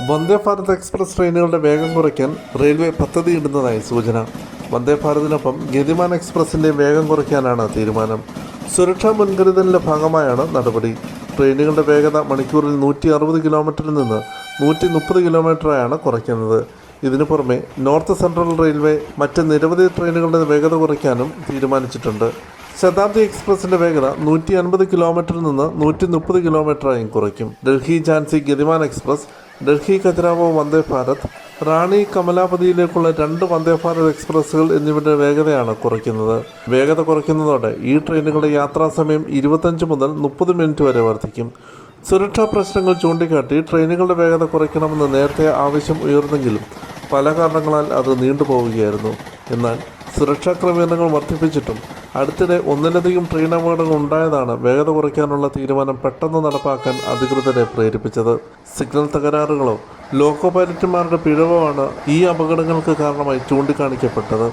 Vande Bharat express ട്രെയിനുകളുടെ വേഗം കുറയ്ക്കാൻ റെയിൽവേ പദ്ധതിയിടുന്നതായി സൂചന. വന്ദേ ഭാരതിനൊപ്പം ഗതിമാൻ എക്സ്പ്രസിന്റെ വേഗം കുറയ്ക്കാനാണ് തീരുമാനം. സുരക്ഷാ മുൻകരുതലിന്റെ ഭാഗമായാണ് നടപടി. ട്രെയിനുകളുടെ വേഗത മണിക്കൂറിൽ നൂറ്റി അറുപത് കിലോമീറ്ററിൽ നിന്ന് നൂറ്റി മുപ്പത് കിലോമീറ്ററായാണ് കുറയ്ക്കുന്നത്. ഇതിനു പുറമെ നോർത്ത് സെൻട്രൽ റെയിൽവേ മറ്റ് നിരവധി ട്രെയിനുകളുടെ വേഗത കുറയ്ക്കാനും തീരുമാനിച്ചിട്ടുണ്ട്. ശതാബ്ദി എക്സ്പ്രസിന്റെ വേഗത നൂറ്റി അൻപത് കിലോമീറ്ററിൽ നിന്ന് നൂറ്റി മുപ്പത് കിലോമീറ്ററായും കുറയ്ക്കും. ഡൽഹി ഝാൻസി ഗതിമാൻ എക്സ്പ്രസ് ഡൽഹി ഖജരാവോ വന്ദേ ഭാരത് റാണി കമലാപതിയിലേക്കുള്ള രണ്ട് വന്ദേ ഭാരത് എക്സ്പ്രസ്സുകൾ എന്നിവയുടെ വേഗതയാണ് കുറയ്ക്കുന്നത്. വേഗത കുറയ്ക്കുന്നതോടെ ഈ ട്രെയിനുകളുടെ യാത്രാസമയം ഇരുപത്തഞ്ച് മുതൽ മുപ്പത് മിനിറ്റ് വരെ വർദ്ധിക്കും. സുരക്ഷാ പ്രശ്നങ്ങൾ ചൂണ്ടിക്കാട്ടി ട്രെയിനുകളുടെ വേഗത കുറയ്ക്കണമെന്ന് നേരത്തെ ആവശ്യം ഉയർന്നെങ്കിലും പല കാരണങ്ങളാൽ അത് നീണ്ടുപോവുകയായിരുന്നു. എന്നാൽ സുരക്ഷാ ക്രമീകരണങ്ങൾ വർദ്ധിപ്പിച്ചിട്ടും അടുത്തിടെ ഒന്നിലധികം ട്രെയിൻ അപകടങ്ങൾ ഉണ്ടായതാണ് വേഗത കുറയ്ക്കാനുള്ള തീരുമാനം പെട്ടെന്ന് നടപ്പാക്കാൻ അധികൃതരെ പ്രേരിപ്പിച്ചത്. സിഗ്നൽ തകരാറുകളോ ലോക്കോ പൈലറ്റുമാരുടെ പിഴവോ ആണ് ഈ അപകടങ്ങൾക്ക് കാരണമായി ചൂണ്ടിക്കാണിക്കപ്പെട്ടത്.